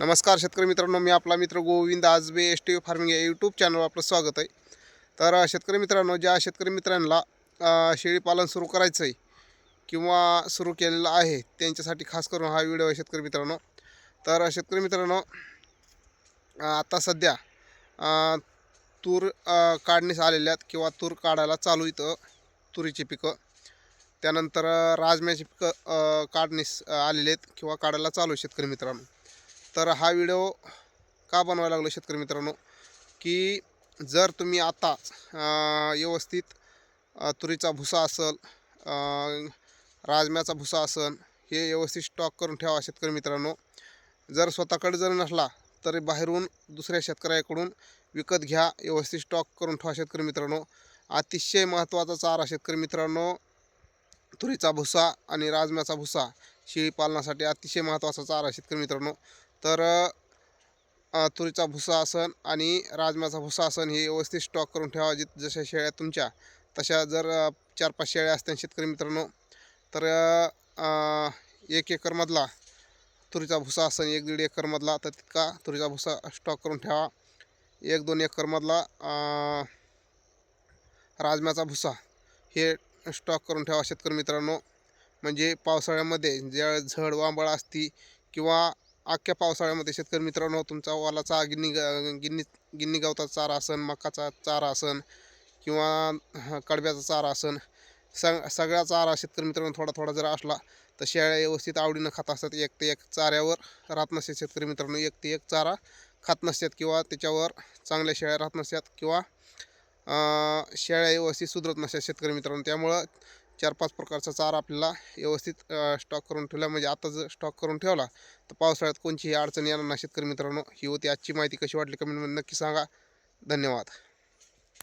नमस्कार शेतकरी मित्रांनो मी आपला मित्र Govind Ajbe S T farming या यूट्यूब चॅनलवर आपलं स्वागत आहे. तर शेतकरी मित्रांनो ज्या शेतकरी मित्रांना शेळीपालन सुरू करायचं आहे किंवा सुरू केलेलं आहे त्यांच्यासाठी खास करून हा व्हिडिओ आहे शेतकरी मित्रांनो. तर शेतकरी मित्रांनो आता सध्या तूर काढण्यास काढणीस आलेल्या आहेत किंवा तूर काढायला चालू इथं तुरीची पिकं. त्यानंतर राजम्याची पिकं अ, काढणीस आलेले आहेत किंवा काढायला चालू आहे शेतकरी मित्रांनो. तर हा व्हिडिओ का बनवायला लागलो शेतकरी मित्रांनो? की जर तुम्ही आता व्यवस्थित तुरीचा भुसा असेल राजम्याचा भुसा असेल हे व्यवस्थित स्टॉक करून ठेवा शेतकरी मित्रांनो. जर स्वतःकडे जर नसला तरी बाहेरून दुसऱ्या शेतकऱ्याकडून विकत घ्या व्यवस्थित स्टॉक करून ठेवा शेतकरी मित्रांनो. अतिशय महत्त्वाचा चारा शेतकरी मित्रांनो तुरीचा भुसा आणि राजम्याचा भुसा शेळी पालनासाठी अतिशय महत्त्वाचा चारा शेतकरी मित्रांनो. तर तुरीचा भुसा आसन आणि राजम्याचा भुसा आसन हे व्यवस्थित स्टॉक करून ठेवा जित जशा शेळ्या तुमच्या तशा जर चार पाच शेळ्या असतील शेतकरी मित्रांनो तर एक एकरमधला तुरीचा भुसा आसन एक दीड एकरमधला तर तितका तुरीचा भुसा स्टॉक करून ठेवा. एक दोन एकरमधला राजम्याचा भुसा हे स्टॉक करून ठेवा शेतकरी मित्रांनो. म्हणजे पावसाळ्यामध्ये ज्या झड वांबळ असती किंवा अख्ख्या पावसाळ्यामध्ये शेतकरी मित्रांनो तुमचा वालाचा गिन्नी ग- गिन्नी गिन्नी गवताचा चारा असन मकाचा चारा असन किंवा कडब्याचा चारा असन सग सगळा चारा शेतकरी मित्रांनो थोडा थोडा जर असला तर शेळ्या व्यवस्थित आवडीनं खात असतात. एक ते एक चाऱ्यावर राहत नसतात शेतकरी मित्रांनो. एक ते एक चारा खात नसतात किंवा त्याच्यावर चांगल्या शेळ्या राहत नसतात किंवा शेळ्या व्यवस्थित सुधरत नसतात शेतकरी मित्रांनो. त्यामुळं चार पाच प्रकारचा चारा आपल्याला व्यवस्थित स्टॉक करून ठेवला. म्हणजे आता जर स्टॉक करून ठेवला तर पावसाळ्यात कोणतीही अडचण येणार नाही. शेतकरी मित्रांनो ही होती आजची माहिती. कशी वाटली? कमेंटमध्ये नक्की सांगा. धन्यवाद.